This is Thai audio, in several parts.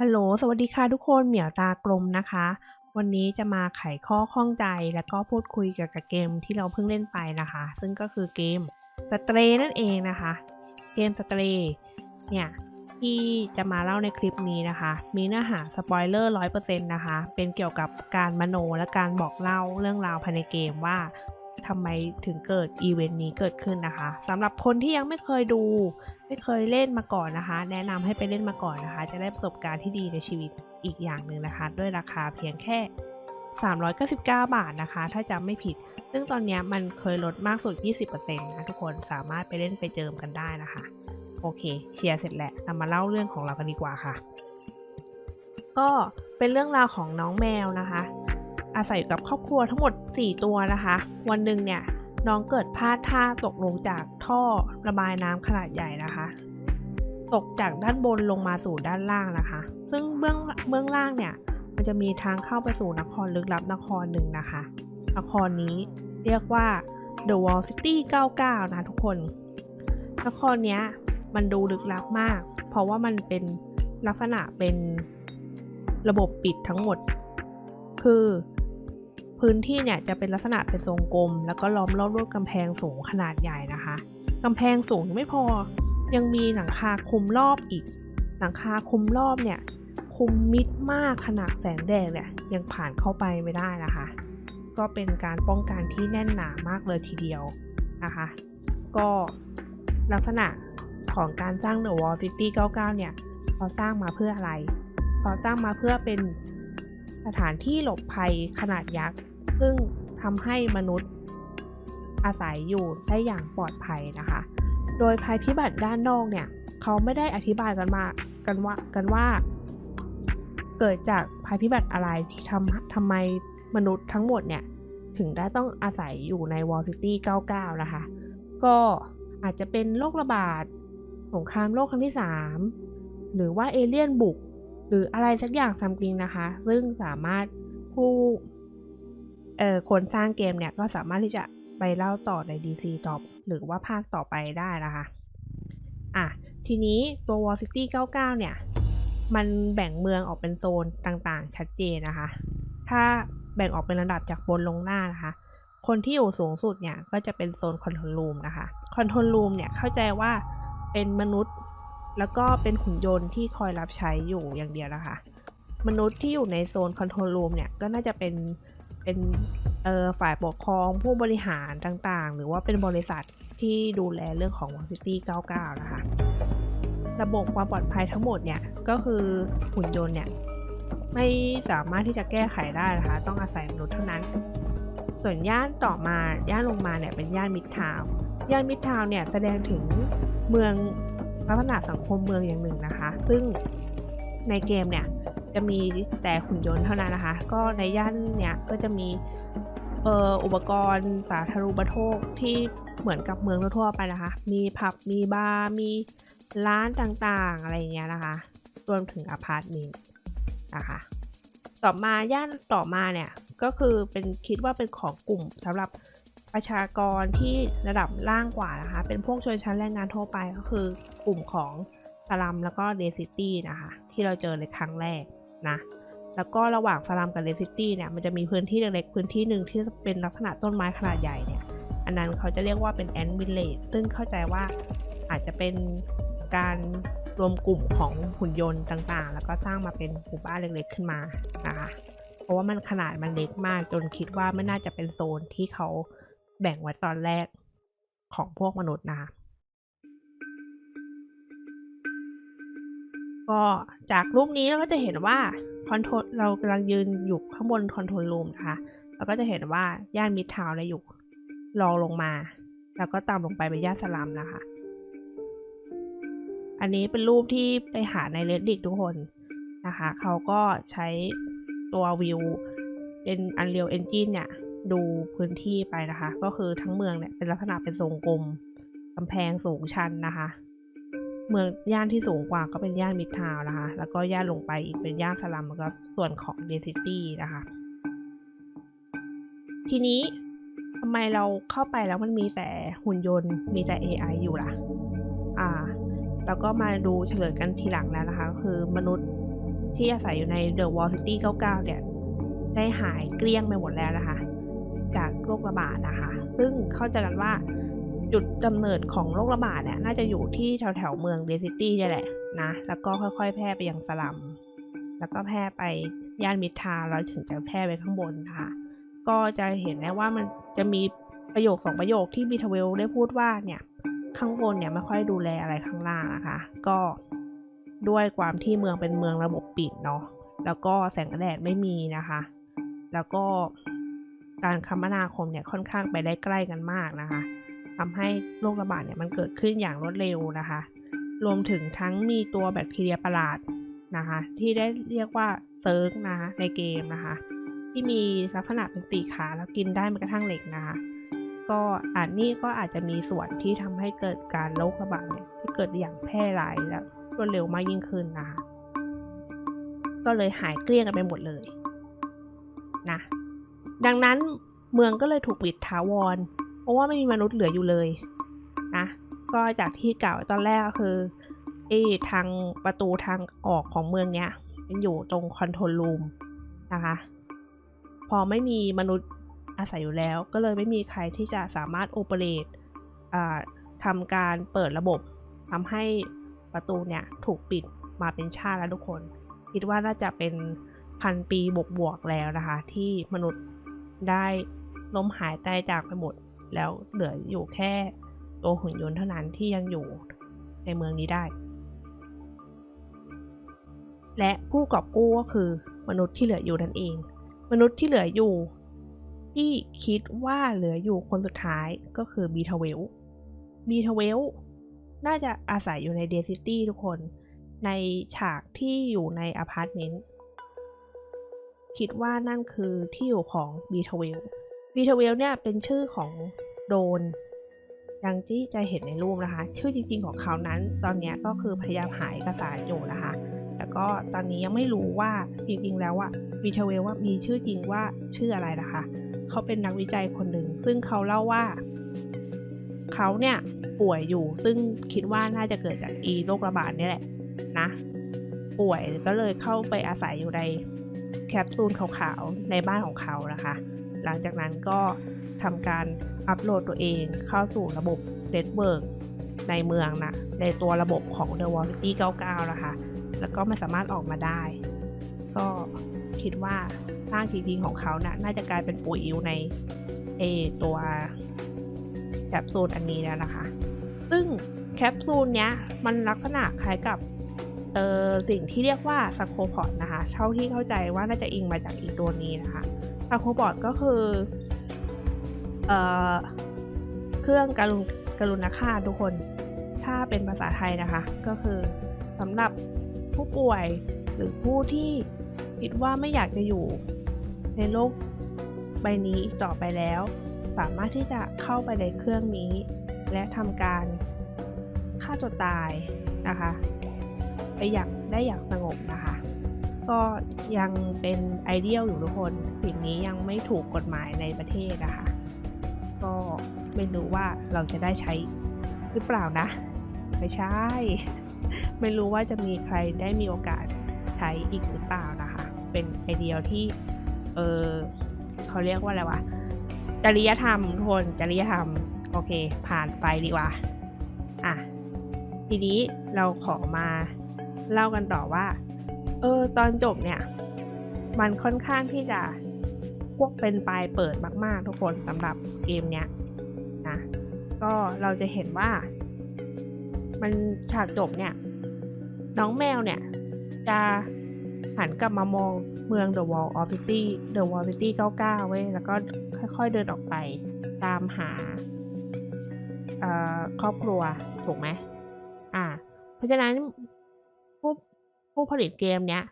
ฮัลโหล สวัสดีค่ะทุกคน เหมียวตากลมนะคะ วันนี้จะมาไขข้อข้องใจแล้วก็พูดคุยเกี่ยวกับเกมที่เราเพิ่งเล่นไปนะคะ ซึ่งก็คือเกมสเตรนั่นเองนะคะ เกมสเตรเนี่ยที่จะมาเล่าในคลิปนี้นะคะ มีเนื้อหาสปอยเลอร์ร้อยเปอร์เซ็นต์นะคะ เป็นเกี่ยวกับการมโนและการบอกเล่าเรื่องราวภายในเกมว่าทำไมถึงเกิดอีเวนต์นี้เกิดขึ้นนะคะสำหรับคนที่ยังไม่เคยดู ไม่เคยเล่นมาก่อนนะคะ แนะนำให้ไปเล่นมาก่อนนะคะ จะได้ประสบการณ์ที่ดีในชีวิตอีกอย่างหนึ่งนะคะ ด้วยราคาเพียงแค่ 399 บาทนะคะ ถ้าจำไม่ผิด ซึ่งตอนนี้มันเคยลดมากสุด 20%นะทุกคนสามารถไปเล่นไปเจิมกันได้นะคะ โอเคเชียร์เสร็จแล้วเรามาเล่าเรื่องของเรากันดีกว่าค่ะ ก็เป็นเรื่องราวของน้องแมวนะคะ อาศัยอยู่กับครอบครัวทั้งหมด 4 ตัวนะคะ วันหนึ่งเนี่ยน้องเกิดพลาดท่าตกลงจาก ท่อระบายน้ำขนาดใหญ่นะคะ ตกจากด้านบนลงมาสู่ด้านล่างนะคะ ซึ่งเบื้องเบื้องล่างเนี่ย มันจะมีทางเข้าไปสู่นครลึกลับนครหนึ่งนะคะ นครนี้เรียกว่า The Wall City 99 นะทุกคน นครเนี้ยมันดูลึกลับมาก เพราะว่ามันเป็นลักษณะเป็นระบบปิดทั้งหมด คือพื้นที่เนี่ยจะเป็นลักษณะเป็นทรงกลม แล้วก็ล้อมรอบด้วยกำแพงสูงขนาดใหญ่นะคะ กำแพงสูงไม่พอ ยังมีหลังคาคุมรอบอีก หลังคาคุมรอบเนี่ย คุมมิดมากขนาดแสงแดดเนี่ยยังผ่านเข้าไปไม่ได้นะคะ ก็เป็นการป้องกันที่แน่นหนามากเลยทีเดียวนะคะ ก็ลักษณะของการสร้าง The Wall City 99 เนี่ยเขาสร้างมาเพื่ออะไรเขาสร้างมาเพื่อเป็นสถานที่หลบภัยขนาดยักษ์ ซึ่งทำให้มนุษย์ อาศัยอยู่ได้อย่างปลอดภัยนะคะ โดยภัยพิบัติด้านนอกเนี่ยเขาไม่ได้อธิบายกันมากันว่ากันว่า เกิดจากภัยพิบัติอะไรที่ทำทำไมมนุษย์ทั้งหมดเนี่ยถึงได้ต้องอาศัยอยู่ใน Wall City 99 นะคะ ก็อาจจะเป็นโรคระบาด สงครามโลกครั้งที่ 3 หรือว่าเอเลี่ยนบุก หรืออะไรสักอย่างซัมติงนะคะ ซึ่งสามารถผู้เอ่อคนสร้างเกมเนี่ย ก็สามารถที่จะ ไปเล่าต่อใน DC ต่อหรือว่าภาคต่อไปได้นะคะ อะ ทีนี้ตัว Wall City 99 เนี่ย มันแบ่งเมืองออกเป็นโซนต่างๆ ชัดเจนนะคะ ถ้าแบ่งออกเป็นระดับจากบนลงหน้านะคะ คนที่อยู่สูงสุดเนี่ย ก็จะเป็นโซนคอนโทรลรูมนะคะ คอนโทรลรูมเนี่ย เข้าใจว่าเป็นมนุษย์แล้วก็เป็นหุ่นยนต์ที่คอยรับใช้อยู่อย่างเดียวนะคะ มนุษย์ที่อยู่ในโซนคอนโทรลรูมเนี่ย ก็น่าจะเป็น เป็นเอ่อฝ่ายปกครองผู้บริหารต่างๆ หรือว่าเป็นบริษัทที่ดูแลเรื่องของ Wall City 99 นะคะ ระบบความปลอดภัยทั้งหมดเนี่ย ก็คือหุ่นยนต์เนี่ย ไม่สามารถที่จะแก้ไขได้นะคะ ต้องอาศัยมนุษย์เท่านั้น ส่วนย่านต่อมาย่านลงมาเนี่ยเป็นย่านมิดทาวน์ย่านมิดทาวน์เนี่ยแสดงถึงเมืองลักษณะสังคมเมืองอย่างหนึ่งนะคะ ซึ่งในเกมเนี่ย จะมีแต่หุ่นยนต์เท่านั้นนะคะ ก็ในย่านเนี่ยก็จะมีเอ่ออุปกรณ์สาธารณูปโภคที่เหมือนกับเมืองทั่วไปนะคะ มีผับ มีบาร์ มีร้านต่างๆ อะไรอย่างเงี้ยนะคะ รวมถึงอพาร์ตเมนต์นะคะ ต่อมาย่านต่อมาเนี่ยก็คือเป็นคิดว่าเป็นของกลุ่มสำหรับประชากรที่ระดับล่างกว่านะคะ เป็นพวกชนชั้นแรงงานทั่วไปก็คือกลุ่มของสลัมแล้วก็เดซิตี้นะคะ ที่เราเจอในครั้งแรก นะแล้วก็ระหว่างสลัมกับเดซิตี้เนี่ยมันจะมีพื้นที่เล็กๆพื้นที่หนึ่งที่เป็นลักษณะต้นไม้ขนาดใหญ่เนี่ยอันนั้นเขาจะเรียกว่าเป็นแอนด์วิลเลจซึ่งเข้าใจว่าอาจจะเป็นการรวมกลุ่มของหุ่นยนต์ต่างๆ แล้วก็สร้างมาเป็นหมู่บ้านเล็กๆขึ้นมานะคะเพราะว่ามันขนาดมันเล็กมากจนคิดว่าไม่น่าจะเป็นโซนที่เขาแบ่งไว้ตอนแรกของพวกมนุษย์นะคะ ก็จากรูปนี้เราก็จะเห็นว่าคอนโทรเรากำลังยืนอยู่ข้างบนคอนโทรลรูมนะคะเราก็จะเห็นว่าย่านมิดทาวน์เนี่ยอยู่รองลงมา แล้วก็ตามลงไปเป็นย่านสลัมนะคะ อันนี้เป็นรูปที่ไปหาใน Reddit ทุกคนนะคะ เขาก็ใช้ตัววิวเป็น Unreal Engine เนี่ยดูพื้นที่ไปนะคะ ก็คือทั้งเมืองเนี่ยเป็นลักษณะเป็นทรงกลมกำแพงสูงชันนะคะ เมืองย่านที่สูงกว่าก็เป็นย่านมิดทาวน์นะคะ แล้วก็ย่านลงไปอีกเป็นย่านสลัมแล้วก็ส่วนของเดซิตี้นะคะ ทีนี้ทำไมเราเข้าไปแล้วมันมีแต่หุ่นยนต์ มีแต่ AI อยู่ล่ะ อ่า แล้วก็มาดูเฉลยกันทีหลังแล้วนะคะก็คือมนุษย์ที่อาศัยอยู่ใน The Wall City 99 เนี่ย ได้หายเกลี้ยงไปหมดแล้วนะคะ จากโรคระบาดนะคะ ซึ่งเข้าใจกันว่า จุดกำเนิดของโรคระบาดเนี่ยน่าจะอยู่ที่แถวแถวเมืองเดซิตี้นี่แหละนะ แล้วก็ค่อยๆ แพร่ไปยังสลัม แล้วก็แพร่ไปย่านมิทาวน์แล้วถึงจะแพร่ไปข้างบนนะคะก็จะเห็นได้ว่ามันจะมีประโยคสองประโยคที่บีทเวลได้พูดว่าเนี่ยข้างบนเนี่ยไม่ค่อยดูแลอะไรข้างล่างนะคะ ก็ด้วยความที่เมืองเป็นเมืองระบบปิดเนาะแล้วก็แสงแดดไม่มีนะคะ แล้วก็การคมนาคมเนี่ยค่อนข้างไปได้ใกล้กันมากนะคะ ทำให้โรคระบาดเนี่ยมันเกิดขึ้นอย่างรวดเร็วนะคะ รวมถึงทั้งมีตัวแบคทีเรียประหลาดนะคะ ที่ได้เรียกว่าเซิร์กนะคะในเกมนะคะ ที่มีลักษณะเป็นสีขาแล้วกินได้แม้กระทั่งเหล็กนะคะ ก็อาจนี่ก็อาจจะมีส่วนที่ทำให้เกิดการโรคระบาดเนี่ยที่เกิดอย่างแพร่หลายและรวดเร็วมากยิ่งขึ้นนะคะ ก็เลยหายเกลี้ยงกันไปหมดเลยนะดังนั้นเมืองก็เลยถูกปิดถาวร เพราะว่าไม่มีมนุษย์เหลืออยู่เลยนะ ก็จากที่กล่าวตอนแรกก็คือไอ้ทางประตูทางออกของเมืองเนี้ยมันอยู่ตรงคอนโทรลรูมนะคะ พอไม่มีมนุษย์อาศัยอยู่แล้ว ก็เลยไม่มีใครที่จะสามารถโอเปเรตทำการเปิดระบบทำให้ประตูเนี่ยถูกปิดมาเป็นชาติแล้วทุกคน คิดว่าน่าจะเป็นพันปีบวกๆแล้วนะคะ ที่มนุษย์ได้ล้มหายตายจากไปหมด แล้วเหลืออยู่แค่ตัวหุ่นยนต์เท่านั้นที่ยังอยู่ในเมืองนี้ได้ และผู้กอบกู้ก็คือมนุษย์ที่เหลืออยู่นั่นเอง มนุษย์ที่เหลืออยู่ ที่คิดว่าเหลืออยู่คนสุดท้ายก็คือบีทเวลบีทเวลน่าจะอาศัยอยู่ในเดซิตี้ทุกคน ในฉากที่อยู่ในอพาร์ตเมนต์คิดว่านั่นคือที่อยู่ของบีทเวล บีทเวลเนี่ยเป็นชื่อของโดนอย่างที่จะเห็นในรูปนะคะ ชื่อจริง ๆ ของเขานั้น ตอนนี้ก็คือพยายามหาเอกสารอยู่นะคะแต่ก็ตอนนี้ยังไม่รู้ว่าจริงๆ แล้วอะบีทเวลว่ามีชื่อจริงว่าชื่ออะไรนะคะ เขาเป็นนักวิจัยคนหนึ่ง ซึ่งเขาเล่าว่า เขาเนี่ยป่วยอยู่ ซึ่งคิดว่าน่าจะเกิดจากอีโรคระบาดนี่แหละนะ ป่วยก็เลยเข้าไปอาศัยอยู่ในแคปซูลขาวๆในบ้านของเขานะคะ หลังจากนั้นก็ทำการอัปโหลดตัวเองเข้าสู่ระบบเน็ตเวิร์กในเมืองนะในตัวระบบของ The Wall City 99 นะคะ แล้วก็ไม่สามารถออกมาได้ ก็คิดว่าร่างจริงๆของเขานะ่ะน่าจะกลายเป็นปุ๋ยอยู่ในเอตัวแคปซูลอันนี้แล้วนะคะ ซึ่งแคปซูลเนี้ยมันลักษณะคล้ายกับเออสิ่งที่เรียกว่าสโคพอดนะคะ เท่าที่เข้าใจว่าน่าจะอิงมาจากอีกตัวนี้นะคะ สโคพอดก็คือเออเครื่องการุณกรุณาค่าทุกคน ถ้าเป็นภาษาไทยนะคะ ก็คือสำหรับผู้ป่วยหรือผู้ที่คิดว่าไม่อยากจะอยู่ในโลกใบนี้อีกต่อไปแล้ว สามารถที่จะเข้าไปในเครื่องนี้ และทำการฆ่าตัวตายนะคะ ไปอย่างได้อย่างสงบนะคะ ก็ยังเป็นไอเดียลอยู่ทุกคน สิ่งนี้ยังไม่ถูกกฎหมายในประเทศนะคะก็ไม่รู้ว่าเราจะได้ใช้หรือเปล่านะ ไม่ใช่ ไม่รู้ว่าจะมีใครได้มีโอกาสใช้อีกหรือเปล่านะคะ เป็นไอเดียที่ เออเขาเรียกว่าอะไรวะ จริยธรรมทุกคนจริยธรรม โอเค ผ่านไปดีกว่า อะ ทีนี้เราขอมาเล่ากันต่อว่า ออตอนจบเนี่ย มันค่อนข้างที่จะพวกเป็นปลายเปิดมากๆ ทุกคนสำหรับเกมเนี้ยนะก็เราจะเห็นว่า มันฉากจบเนี่ย น้องแมวเนี่ย จะหันกลับมามองเมือง The Wall of City The Wall City 99ไว้ย แล้วก็ค่อยๆเดินออกไปตามหาครอบครัว ถูกไหมอ่า เพราะฉะนั้น ผู้ผลิตเกมเนี้ย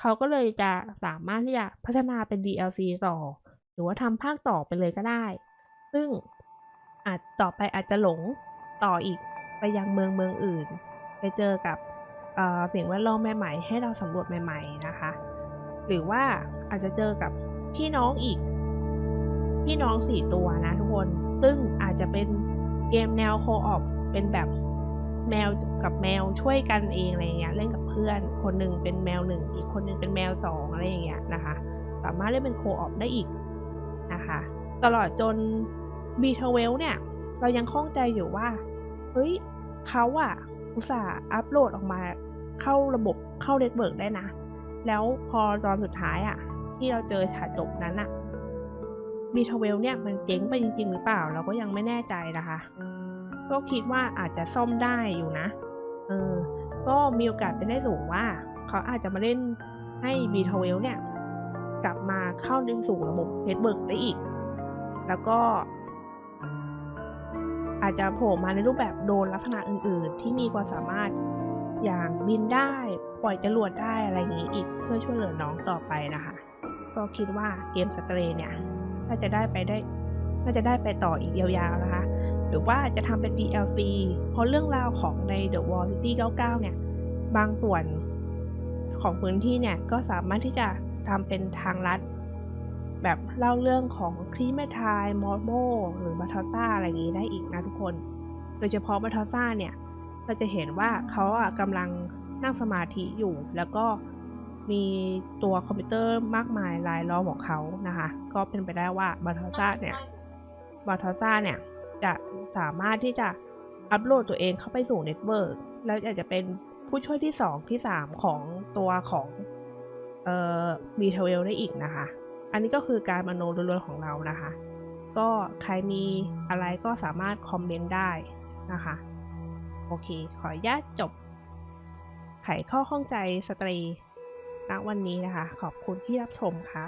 เขาก็เลยจะสามารถที่จะพัฒนาเป็น DLC ต่อ หรือว่าทำภาคต่อไปเลยก็ได้ ซึ่งอาจต่อไปอาจจะหลงต่ออีกไปยังเมืองเมืองอื่น ไปเจอกับสิ่งแวดล้อมใหม่ๆ ให้เราสำรวจใหม่ ๆ นะคะ หรือว่าอาจจะเจอกับพี่น้องอีก พี่น้องสี่ตัวนะทุกคน ซึ่งอาจจะเป็นเกมแนวโคออปเป็นแบบ แมวกับแมวช่วยกันเองอะไรอย่างเงี้ยเล่นกับเพื่อน คนหนึ่งเป็นแมวหนึ่งอีกคนหนึ่งเป็นแมวสองอะไรอย่างเงี้ยนะคะ สามารถเล่นเป็นโคออปได้อีกนะคะ ตลอดจนบีเทเวลเนี่ย เรายังข้องใจอยู่ว่า เฮ้ยเขาอะอุตส่าห์อัปโหลดออกมาเข้าระบบเข้าเน็ตเวิร์กได้นะ แล้วพอตอนสุดท้ายอะที่เราเจอฉากจบนั้นอะบีทเวลเนี่ยมันเจ๊งไปจริง ๆ หรือเปล่า เราก็ยังไม่แน่ใจนะคะ ก็คิดว่าอาจจะซ่อมได้อยู่นะ เออ ก็มีโอกาสเป็นได้สูงว่า เขาอาจจะมาเล่นให้บีทเวลเนี่ย กลับมาเข้าในสู่ระบบเน็ตเวิร์กได้อีก แล้วก็ อาจจะโผล่มาในรูปแบบโดนลักษณะอื่น ๆ ที่มีความสามารถอย่างบินได้ปล่อยจรวดได้อะไรอย่างนี้อีก เพื่อช่วยเหลือน้องต่อไปนะคะ ก็คิดว่าเกมสเตรเนี่ยน่าจะได้ไปได้น่าจะได้ไปต่ออีกยาวๆนะคะ หรือว่าจะทำเป็น DLC เพราะเรื่องราวของใน The Wall City 99 เนี่ย บางส่วนของพื้นที่เนี่ยก็สามารถที่จะทำเป็นทางลัด แบบเล่าเรื่องของครีเมทายมอร์โมหรือบัทอซ่าอะไรอย่างนี้ได้อีกนะทุกคน โดยเฉพาะบัทอซ่าเนี่ย เราจะเห็นว่าเขาอะกำลังนั่งสมาธิอยู่แล้วก็มีตัวคอมพิวเตอร์มากมายรายล้อมของเขานะคะ ก็เป็นไปได้ว่าบัทอซ่าเนี่ยบาทอซ่าเนี่ย จะสามารถที่จะอัปโหลดตัวเองเข้าไปสู่เน็ตเวิร์กแล้วอาจจะเป็นผู้ช่วยที่ 2 ที่ 3 ของตัวของเอ่อบีเทเวลได้อีกนะคะ อันนี้ก็คือการมโนล้วนๆของเรานะคะ ก็ใครมีอะไรก็สามารถคอมเมนต์ได้นะคะ โอเค ขออนุญาตจบ ไขข้อข้องใจสตรีณวันนี้นะคะ ขอบคุณที่รับชมค่ะ